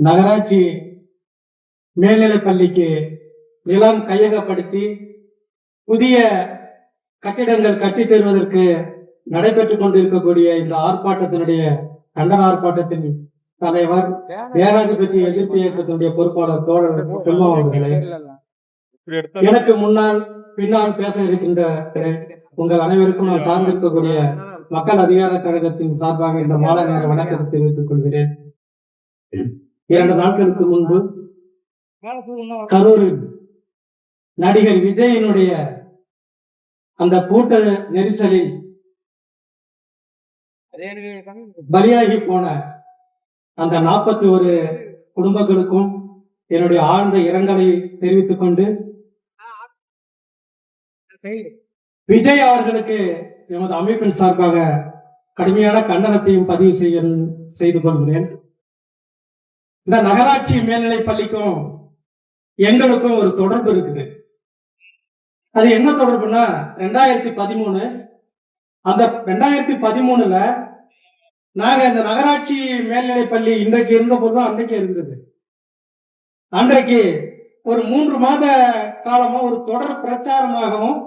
நகராட்சி மேல்நிலைப் பள்ளிக்கு நிலம் கையகப்படுத்தி புதிய கட்டிடங்கள் கட்டித் தருவதற்கு நடைபெற்றுக் கொண்டிருக்கக்கூடிய இந்த ஆர்ப்பாட்டத்தினுடைய கண்டன ஆர்ப்பாட்டத்தின் தலைவர் ஏகாதிபதி எதிர்ப்பு இயக்கத்தினுடைய பொறுப்பாளர் தோழர் செல்வம் அவர்களே. எனக்கு முன்னால் பின்னால் பேச இருக்கின்ற உங்கள் அனைவருக்கும் நான் சார்ந்திருக்கக்கூடிய மக்கள் அதிகார கழகத்தின் சார்பாக இந்த மாலை நேர வணக்கத்தை தெரிவித்துக் கொள்கிறேன். இரண்டு நாட்களுக்கு முன்பு கரூரில் நடிகர் விஜயனுடைய அந்த கூட்ட நெரிசலில் பலியாகி போன அந்த நாற்பத்தி ஒரு குடும்பங்களுக்கும் என்னுடைய ஆழ்ந்த இரங்கலை தெரிவித்துக் கொண்டு விஜய் அவர்களுக்கு எமது அமைப்பின் சார்பாக கடுமையான கண்டனத்தையும் பதிவு செய்ய செய்து கொள்கிறேன். இந்த நகராட்சி மேல்நிலை பள்ளிக்கும் எங்களுக்கும் ஒரு தொடர்பு இருக்குது. அது என்ன தொடர்புன்னா ரெண்டாயிரத்தி பதிமூணு அந்த ரெண்டாயிரத்தி பதிமூணுல நாங்க இந்த நகராட்சி மேல்நிலை பள்ளி இன்றைக்கு இருந்த போதுதான் அன்றைக்கு இருந்தது. அன்றைக்கு ஒரு மூன்று மாத காலமா ஒரு தொடர் பிரச்சாரமாகவும்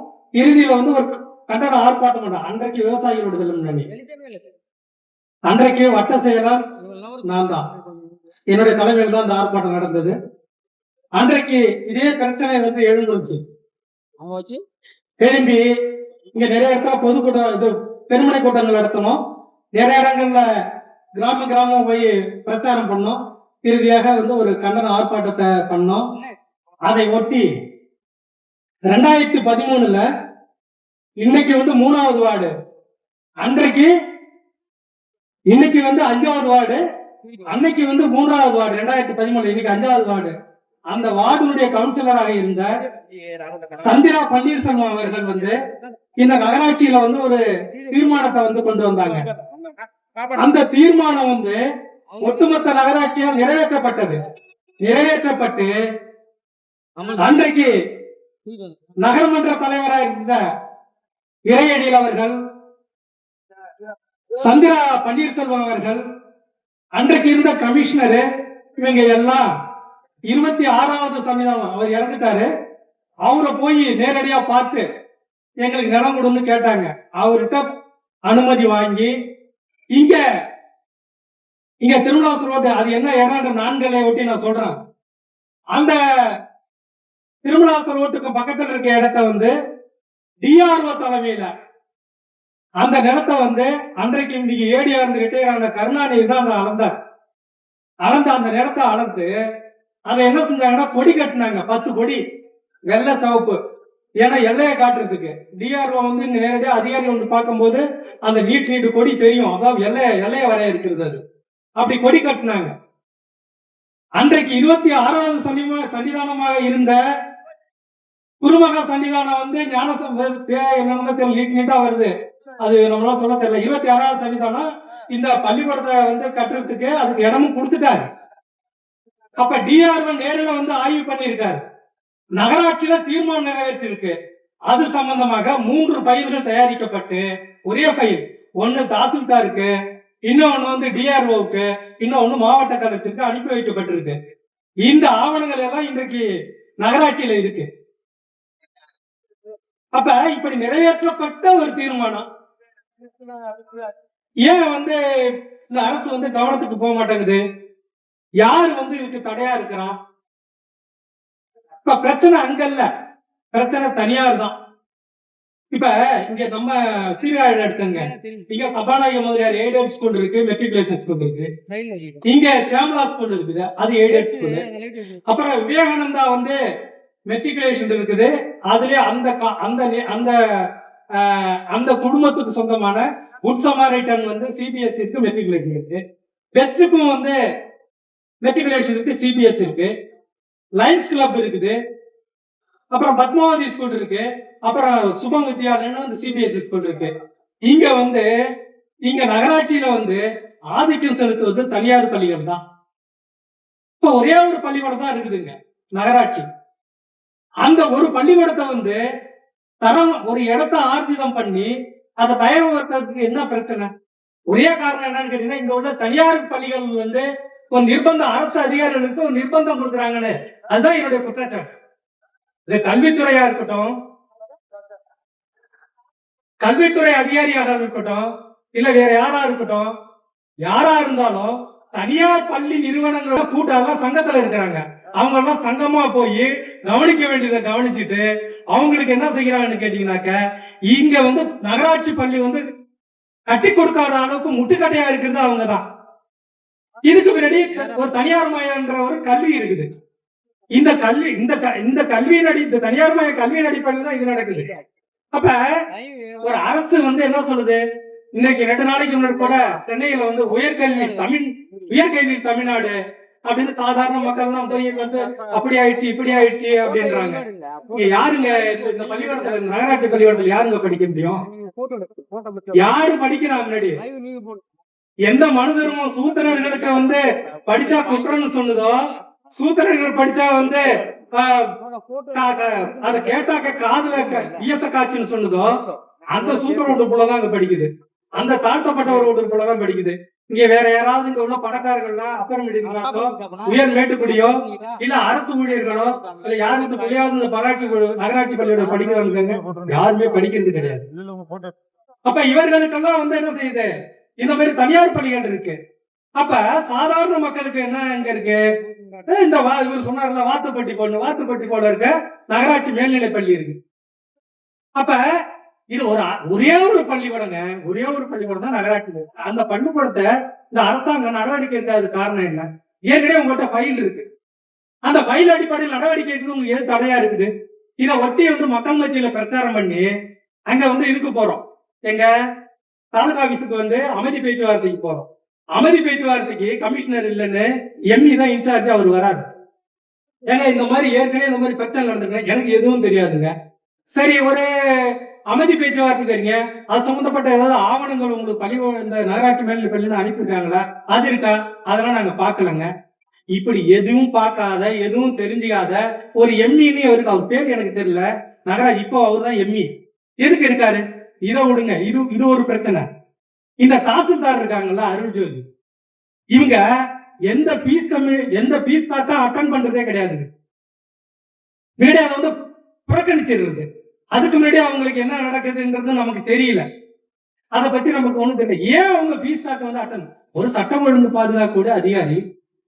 இறுதியில வந்து ஒரு கண்டன ஆர்ப்பாட்டம் பண்ண அன்றைக்கு விவசாயிகள் விடுதலை முன்னணி அன்றைக்கு வட்ட செயலர் நான் தான் என்னுடைய தலைமையில் தான் இந்த ஆர்ப்பாட்டம் நடந்தது. அன்றைக்கு இதே பிரச்சனை வந்து எழுந்துச்சு. திரும்பி இங்க நிறைய இடத்துல பொதுக்கூட்டம் இது பெருமனை கூட்டங்கள் நடத்தணும். நிறைய இடங்கள்ல கிராம கிராமம் போய் பிரச்சாரம் பண்ணோம். இறுதியாக வந்து ஒரு கண்டன ஆர்ப்பாட்டத்தை பண்ணோம். அதை ஒட்டி ரெண்டாயிரத்தி பதிமூணுல இன்னைக்கு வந்து மூணாவது வார்டு. அன்றைக்கு இன்னைக்கு வந்து அஞ்சாவது வார்டு அன்னைக்கு வந்து மூன்றாவது வார்டு ரெண்டாயிரத்தி பதிமூணு இன்னைக்கு அஞ்சாவது வார்டு. அந்த வார்டுடைய கவுன்சிலராக இருந்த சந்திரா பன்னீர்செல்வம் அவர்கள் வந்து இந்த நகராட்சியில வந்து ஒரு தீர்மானத்தை வந்து கொண்டு வந்தாங்க. அந்த தீர்மானம் வந்து ஒட்டுமொத்த நகராட்சியால் நிறைவேற்றப்பட்டது. நிறைவேற்றப்பட்டு அன்றைக்கு நகர்மன்ற தலைவராக இருந்த இறையடியில் அவர்கள் சந்திரா பன்னீர்செல்வம் அவர்கள் அன்றைக்கு இருந்த கமிஷனரு இவங்க எல்லாம் இருபத்தி ஆறாவது சன்னிதானம் அவர் இறந்துட்டாரு. அவரை போய் நேரடியா பார்த்து எங்களுக்கு நிலம் கொடுன்னு கேட்டாங்க. அவர்கிட்ட அனுமதி வாங்கி இங்க இங்க திருவிழாசு ரோடு அது என்ன இடம்ன்ற நான்களை ஒட்டி நான் சொல்றேன். அந்த திருவிழாசு ரோட்டுக்கு பக்கத்தில் இருக்க இடத்த வந்து டிஆர்ஓ தலைமையில அந்த நிலத்தை வந்து அன்றைக்கு இன்னைக்கு ஏடியா இருந்து ரிட்டையர் ஆன கருணாநிதி தான் அதை அளந்தார். அளந்த அந்த நிலத்தை அளந்து அதை என்ன செஞ்சாங்கன்னா கொடி கட்டினாங்க. பத்து கொடி வெள்ளை சிவப்பு. ஏன்னா எல்லையை காட்டுறதுக்கு. டிஆர்ஓ வந்து நேரடியாக அதிகாரி வந்து பார்க்கும்போது அந்த நீட் நீட்டு கொடி தெரியும். அதாவது எல்லைய எல்லையை வரைய இருக்கிறது அது. அப்படி கொடி கட்டினாங்க. அன்றைக்கு இருபத்தி ஆறாவது சன்னிமா சன்னிதானமாக இருந்த குருமகா சன்னிதானம் வந்து ஞானசம் என்னன்னு தெரியல நீட் நீட்டா வருது. அது நம்மளால சொல்ல தெரியல. இருபத்தி ஆறாவது சன்னிதானம் இந்த பள்ளிக்கூடத்தை வந்து கட்டுறதுக்கு அதுக்கு இடமும் கொடுத்துட்டாரு. அப்ப டிஆர்ஓ நேரில் வந்து ஆய்வு பண்ணியிருக்காரு. நகராட்சியில தீர்மானம் நிறைவேற்றிருக்கு அது சம்பந்தமாக மூன்று பயில்கள் தயாரிக்கப்பட்டு ஒரே பயில் ஒன்னு தாசில்தாருக்கு இன்னொன்னு வந்து டிஆர்ஓவுக்கு இன்னொன்னு மாவட்ட கலெக்டருக்கு அனுப்பி வைக்கப்பட்டிருக்கு. இந்த ஆவணங்கள் எல்லாம் இன்றைக்கு நகராட்சியில இருக்கு. அப்ப இப்படி நிறைவேற்றப்பட்ட ஒரு தீர்மானம். ஏன் வந்து இந்த அரசு வந்து கவனத்துக்கு போக மாட்டேங்குது? யார் வந்து இதுக்கு தடையா இருக்கிறா? இப்ப பிரச்சனை அங்கல்ல பிரச்சனை தனியார் தான். இப்ப இங்க நம்ம சீர்காழி எடுத்துங்க இங்க சபாநாயகர் முதலியார் எய்டட் ஸ்கூல் இருக்கு மெட்ரிகுலேஷன் ஸ்கூல் இருக்கு. இங்க ஷியாமலா ஸ்கூல் இருக்குது அது எய்டட் ஸ்கூல். அப்புறம் விவேகானந்தா வந்து மெட்ரிகுலேஷன் இருக்குது. அதுலயே அந்த அந்த அந்த அந்த குடும்பத்துக்கு சொந்தமான குட் சமாரிட்டன் வந்து சிபிஎஸ் இருக்கு மெட்ரிகுலேஷன் இருக்கு. பெஸ்ட்டுக்கும் வந்து மெட்ரிகுலேஷன் இருக்கு சிபிஎஸ் இருக்கு. லைன்ஸ் கிளப் இருக்குது. அப்புறம் பத்மாவதி ஸ்கூல் இருக்கு. அப்புறம் சுபம் வித்யாலயம்னு அந்த சிபிஎஸ்சி ஸ்கூல் இருக்கு. இங்க வந்து இங்க நகராட்சியில வந்து ஆதிக்கம் செலுத்துவது தனியார் பள்ளிகள் தான். இப்ப ஒரே ஒரு பள்ளிக்கூடம் தான் இருக்குதுங்க நகராட்சி. அந்த ஒரு பள்ளிக்கூடத்தை வந்து தரம் ஒரு இடத்த ஆர்ஜிதம் பண்ணி அதை பயன்படுத்துறதுக்கு என்ன பிரச்சனை? ஒரே காரணம் என்னன்னு கேட்டீங்கன்னா இங்க உள்ள தனியார் பள்ளிகள் வந்து ஒரு நிர்பந்தம் அரசு அதிகாரிகளுக்கு ஒரு நிர்பந்தம் கொடுக்குறாங்கன்னு. அதுதான் என்னுடைய குற்றச்சாட்டு. இது கல்வித்துறையா இருக்கட்டும் கல்வித்துறை அதிகாரியாக இருக்கட்டும் இல்ல வேற யாரா இருக்கட்டும் யாரா இருந்தாலும் தனியார் பள்ளி நிறுவனங்களோட கூட்டாக சங்கத்துல இருக்கிறாங்க. அவங்க எல்லாம் சங்கமா போய் கவனிக்க வேண்டியதை கவனிச்சுட்டு அவங்களுக்கு என்ன செய்யறாங்கன்னு கேட்டீங்கன்னாக்க இங்க வந்து நகராட்சி பள்ளி வந்து கட்டி கொடுக்காத அளவுக்கு முட்டுக்கட்டையா இருக்கிறது அவங்க தான் இதுக்கு பின்னாடி ஒரு தனியார் மயன்ற ஒரு கல்வி இருக்குது. இந்த கல்வி இந்த க- இந்த கல்வியின் அடி இந்த தனியார் மய கல்வியின் அடிப்படையில் தான் இது நடக்குது. அப்ப ஒரு அரசு வந்து என்ன சொல்லுது? இன்னைக்கு ரெண்டு நாளைக்கு முன்னாடி கூட சென்னையில வந்து உயர்கல்வி தமிழ் உயர்கல்வி தமிழ்நாடு அப்படின்னு சாதாரண மக்கள் தான் போய் வந்து அப்படி ஆயிடுச்சு இப்படி ஆயிடுச்சு அப்படின்றாங்க. இங்க யாருங்க இந்த- பள்ளிக்கூடத்துல இந்த நகராட்சி பள்ளிக்கூடத்துல யாருங்க படிக்க முடியும்? யாரு படிக்கிறா முன்னாடி? எந்த மனுதர்மம் சூத்திரர்களுக்கு வந்து படிச்சா குற்றம்னு சொன்னதோ சூத்திரர்கள் படிச்சா வந்து அத கேட்டாக்க காதுல ஈயத்த காய்ச்சுன்னு சொன்னதோ அந்த சூத்திர உடுப்புலதான் அங்க படிக்குது. அந்த தாழ்த்தப்பட்டவர் உடுப்புலதான் படிக்குது. இங்க வேற யாராவது இங்க உள்ள பணக்காரர்கள்லாம் அப்புறம் இருக்கிறாங்களோ உயர் மேட்டுக்குடியோ? இல்ல அரசு ஊழியர்களோ? இல்ல யாரு இந்த பிள்ளையாவது இந்த பராட்சி நகராட்சி பள்ளியோட படிக்கிறாங்க யாருமே படிக்கிறது கிடையாது. அப்ப இவர்களுக்கெல்லாம் வந்து என்ன செய்யுது? இந்த மாதிரி தனியார் பள்ளிகள் இருக்கு. அப்ப சாதாரண மக்களுக்கு என்ன எங்க இருக்கு? இந்த வா இவர் சொன்னார்ல வாத்துப்பட்டி போடணும். வாத்துப்பட்டி போல இருக்க நகராட்சி மேல்நிலை பள்ளி இருக்கு. அப்ப இது ஒரு ஒரே ஒரு பள்ளிக்கூடங்க ஒரே ஒரு பள்ளிக்கூடம் தான் நகராட்சி அந்த பள்ளிக்கூடத்தை இந்த அரசாங்கம் நடவடிக்கை எடுக்காத காரணம் என்ன? ஏற்கனவே உங்கள்கிட்ட ஃபைல் இருக்கு. அந்த ஃபைல் அடிப்படையில் நடவடிக்கை எடுக்கிறது உங்களுக்கு எது தடையா இருக்குது? இதை ஒட்டி வந்து மக்கள் மத்தியில பிரச்சாரம் பண்ணி அங்க வந்து இதுக்கு போறோம். எங்க தாலுகா ஆபீஸுக்கு வந்து அமைதி பேச்சுவார்த்தைக்கு போறோம். அமைதி பேச்சுவார்த்தைக்கு கமிஷனர் இல்லைன்னு எம்இ தான் இன்சார்ஜ் அவர் வராரு. ஏங்க இந்த மாதிரி ஏற்கனவே இந்த மாதிரி பிரச்சனை நடந்துருக்கு எனக்கு எதுவும் தெரியாதுங்க. சரி ஒரு அமைதி பேச்சுவார்த்தை தெரியுங்க அது சம்பந்தப்பட்ட ஏதாவது ஆவணங்கள் உங்களுக்கு பள்ளி இந்த நகராட்சி மேல பள்ளின்னு அனுப்பியிருக்காங்களா? அது இருக்கா? அதெல்லாம் நாங்க பார்க்கலங்க. இப்படி எதுவும் பார்க்காத எதுவும் தெரிஞ்சுக்காத ஒரு எம்இன்னு அவருக்கு அவர் பேர் எனக்கு தெரியல. நகராட்சி இப்போ அவர் தான் எம்இ. எதுக்கு இருக்காரு? இதை விடுங்க. இது இது ஒரு பிரச்சனை. இந்த தாசில்தார் இருக்காங்கல்ல அருள் ஜோதி. இவங்க எந்த பீஸ் கம்மி எந்த பீஸ் தாத்தா அட்டன் பண்றதே கிடையாது. முன்னாடி அதை வந்து புறக்கணிச்சிருது அதுக்கு முன்னாடி அவங்களுக்கு என்ன நடக்குதுன்றது நமக்கு தெரியல. அதை பத்தி நமக்கு ஒண்ணும் தெரியல. ஏன் அவங்க பீஸ் தாக்க வந்து அட்டன் ஒரு சட்டம் ஒழுங்கு பாதுகாக்கக்கூடிய அதிகாரி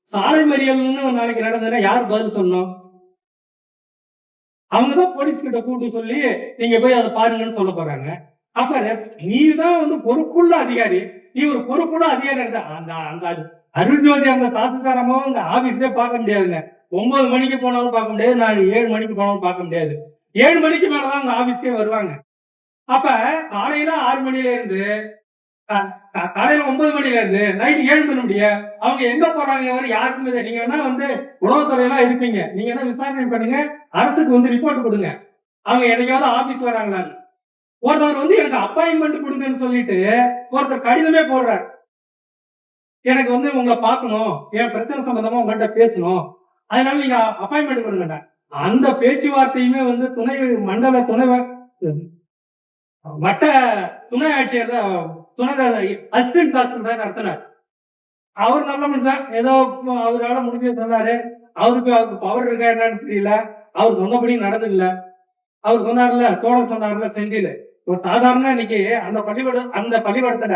சாலை மறியல்னு ஒரு நாளைக்கு நடந்ததுன்னா யார் பதில் சொன்னோம் அவங்கதான் போலீஸ் கிட்ட கூப்பிட்டு சொல்லி நீங்க போய் அதை பாருங்கன்னு சொல்ல போறாங்க. அப்ப ரெஸ் நீ தான் வந்து பொறுப்புள்ள அதிகாரி. நீ ஒரு பொறுப்புள்ள அதிகாரி அந்த அந்த அருள் ஜோதி அந்த தாசில்தாரமோ அந்த ஆபீஸ்லயே பார்க்க முடியாதுங்க. ஒன்பது மணிக்கு போனாலும் பார்க்க முடியாது நான் ஏழு மணிக்கு போனாலும் பார்க்க முடியாது. ஏழு மணிக்கு மேலதான் அவங்க ஆபீஸ்க்கே வருவாங்க. அப்ப காலையில ஆறு மணில இருந்து காலையில ஒன்பது மணில இருந்து நைட் ஏழு மணி முடிய அவங்க எங்க போறாங்க வரை யாருக்குமே நீங்க வேணா வந்து உளவுத்துறையெல்லாம் இருப்பீங்க. நீங்க என்ன விசாரணை பண்ணுங்க அரசுக்கு வந்து ரிப்போர்ட் கொடுங்க. அவங்க என்னைக்காவது ஆபீஸ் வராங்களான்னு. ஒருத்தவர் வந்து எனக்கு அப்பாயின்மெண்ட் கொடுங்கன்னு சொல்லிட்டு ஒருத்தர் கடிதமே போடுறார். எனக்கு வந்து உங்களை பார்க்கணும் என் பிரச்சனை சம்பந்தமா உங்கள்கிட்ட பேசணும். அதனால நீங்க அப்பாயின்மெண்ட் கொடுங்கண்ணா அந்த பேச்சுவார்த்தையுமே வந்து துணை மண்டல துணை வட்ட துணை ஆட்சியர் தான் துணை அசிஸ்டன்ட் தான் நடத்தினார். அவர் நல்ல மனுஷன். ஏதோ அவரால் முடிஞ்சது சொன்னாரு. அவருக்கு அவருக்கு பவர் இருக்கா என்னன்னு தெரியல அவர் சொன்னபடி நடந்ததில்ல. அவர் சொன்னார்ல தோழர் சொன்னார்ல செந்தில் ஒரு சாதாரண இன்னைக்கு அந்த பள்ளிக்கூடம் அந்த பள்ளிக்கூடத்துல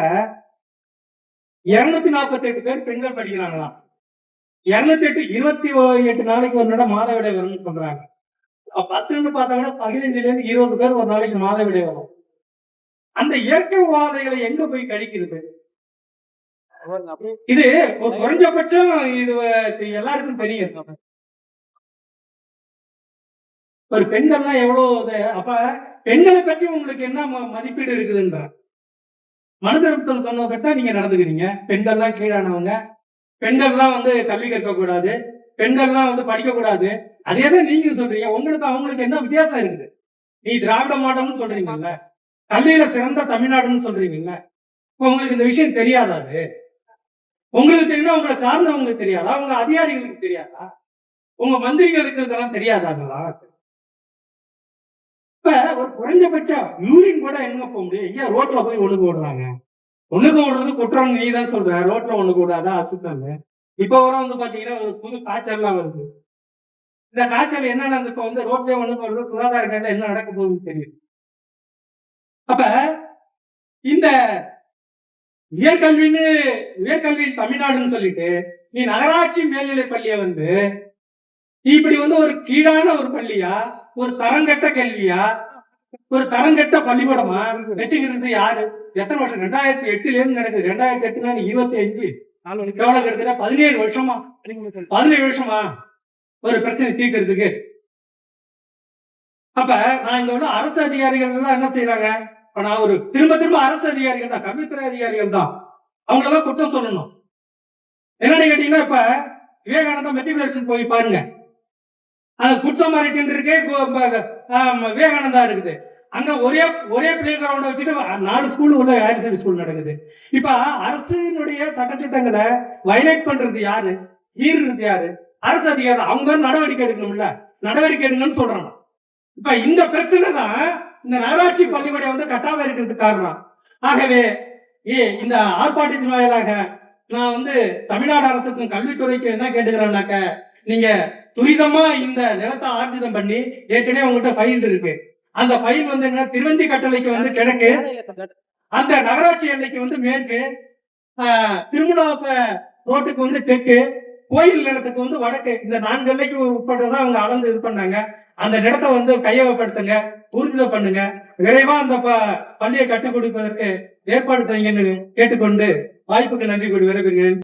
இருநூத்தி நாற்பத்தி எட்டு பேர் பெண்கள் படிக்கிறாங்களாம். இருநூத்தி எட்டு இருபத்தி எட்டு நாளைக்கு ஒரு நாள் மாத விடை வரும்னு சொல்றாங்க. பத்துன்னு பார்த்தாங்கன்னா கூட பதினஞ்சுல இருந்து இருபது பேர் ஒரு நாளைக்கு மாதவிடை வரும். அந்த இயற்கை உபாதைகளை எங்க போய் கழிக்கிறது? இது ஒரு குறைஞ்சபட்சம் இது எல்லாருக்கும் தெரியும். ஒரு பெண்கள்லாம் எவ்வளவு அப்ப பெண்களை பற்றி உங்களுக்கு என்ன ம- மதிப்பீடு இருக்குதுன்ற மனுதரத்தில் சொன்னதை நீங்க நடந்துக்கிறீங்க. பெண்கள்லாம் கீழானவங்க. பெண்கள்லாம் வந்து கல்வி கற்க கூடாது பெண்கள்லாம் வந்து படிக்க கூடாது அதே தான் நீங்க சொல்றீங்க. உங்களுக்கு அவங்களுக்கு என்ன வித்தியாசம் இருக்குது? நீ திராவிட மாடல்னு சொல்றீங்கல்ல. கல்வியில சிறந்த தமிழ்நாடுன்னு சொல்றீங்கல்ல. இப்ப உங்களுக்கு இந்த விஷயம் தெரியாதா அது? உங்களுக்கு தெரியுமா? உங்களை சார்ந்தவங்களுக்கு தெரியாதா? உங்க அதிகாரிகளுக்கு தெரியாதா? உங்க மந்திரிகளுக்கு இதெல்லாம் தெரியாதாங்களா இப்ப ஒரு குறைஞ்சபட்சம் யூரின் கூட எங்க போக முடியும்? ஏன் ரோட்ல போய் ஒழுங்கு ஓடுறாங்க. ஒண்ணுக்கு ஓடுறது குற்றம் நீ தான் சொல்ற. ரோட்ல ஒண்ணுக்கு ஓடாதா அசுத்தம். இப்ப வர வந்து பாத்தீங்கன்னா ஒரு புது காய்ச்சல்லாம் வருது. இந்த காய்ச்சல் என்னன்னா இப்ப வந்து ரோட்லயே ஒண்ணு வருது சுகாதார கேட்ல என்ன நடக்க போகுதுன்னு தெரியும். அப்ப இந்த உயர்கல்வின்னு உயர்கல்வி தமிழ்நாடுன்னு சொல்லிட்டு நீ நகராட்சி மேல்நிலை பள்ளியை வந்து இப்படி வந்து ஒரு கீழான ஒரு பள்ளியா ஒரு தரங்கெட்ட கல்வியா ஒரு தரங்கெட்ட பள்ளிக்கூடமா வச்சுக்கிறது யாரு? எத்தனை வருஷம்? ரெண்டாயிரத்தி எட்டுல இருந்து நடக்குது. ரெண்டாயிரத்தி எட்டுனா நீ இருபத்தி அஞ்சு எவ்வளவு கிட்டத்தட்ட? பதினேழு வருஷமா? பதினேழு வருஷமா? ஒரு பிரச்சனை தீர்க்கறதுக்கு. அப்ப நான் இங்க உள்ள அரசு அதிகாரிகள் எல்லாம் என்ன செய்யறாங்க இப்ப நான் ஒரு திரும்ப திரும்ப அரசு அதிகாரிகள் தான் கல்வித்துறை அதிகாரிகள் தான். அவங்களதான் குற்றம் சொல்லணும். என்னன்னு கேட்டீங்கன்னா இப்ப விவேகானந்தா மெட்ரிகுலேஷன் போய் பாருங்க. அது குட் சமாரிட்டன் இருக்கு விவேகானந்தா இருக்குது. அங்க ஒரே ஒரே பிளே கிரவுண்டை வச்சுட்டு நாலு ஸ்கூல் உள்ள ஹையர் செகண்டரி ஸ்கூல் நடக்குது. இப்ப அரசினுடைய சட்டத்திட்டங்களை வயலேட் பண்றது யாரு? ஈர்றது யாரு? அரசு அதிகாரி அவங்க நடவடிக்கை எடுக்கணும்ல. நடவடிக்கை எடுங்கன்னு சொல்றாங்க. இப்ப இந்த பிரச்சனை தான் இந்த நகராட்சி பள்ளிக்கூடம் வந்து கட்டாத இருக்கிறதுக்கு காரணம். ஆகவே ஏ இந்த ஆர்ப்பாட்டத்தின் வாயிலாக நான் வந்து தமிழ்நாடு அரசுக்கும் கல்வித்துறைக்கும் என்ன கேட்டுக்கிறேன்னாக்க நீங்க துரிதமா இந்த நிலத்தை ஆர்ஜிதம் பண்ணி ஏற்கனவே உங்ககிட்ட பயின்று இருக்கு. அந்த ஃபைல் வந்து என்ன? திருவந்தி கட்டளைக்கு வந்து கிழக்கு அந்த நகராட்சி எல்லைக்கு வந்து மேற்கு ஆஹ், திருமணவாச ரோட்டுக்கு வந்து தெற்கு கோயில் நிலத்துக்கு வந்து வடக்கு. இந்த நான்கு எல்லைக்கு உட்பட்டதான் அவங்க அளந்து இது பண்ணாங்க. அந்த நிலத்தை வந்து கையகப்படுத்துங்க ஊர்ஜித பண்ணுங்க. விரைவா அந்த பள்ளியை கட்டுக் கொடுப்பதற்கு ஏற்பாடு செய்யுங்கன்னு கேட்டுக்கொண்டு வாய்ப்புக்கு நன்றி கூறி விரைவுகிறேன்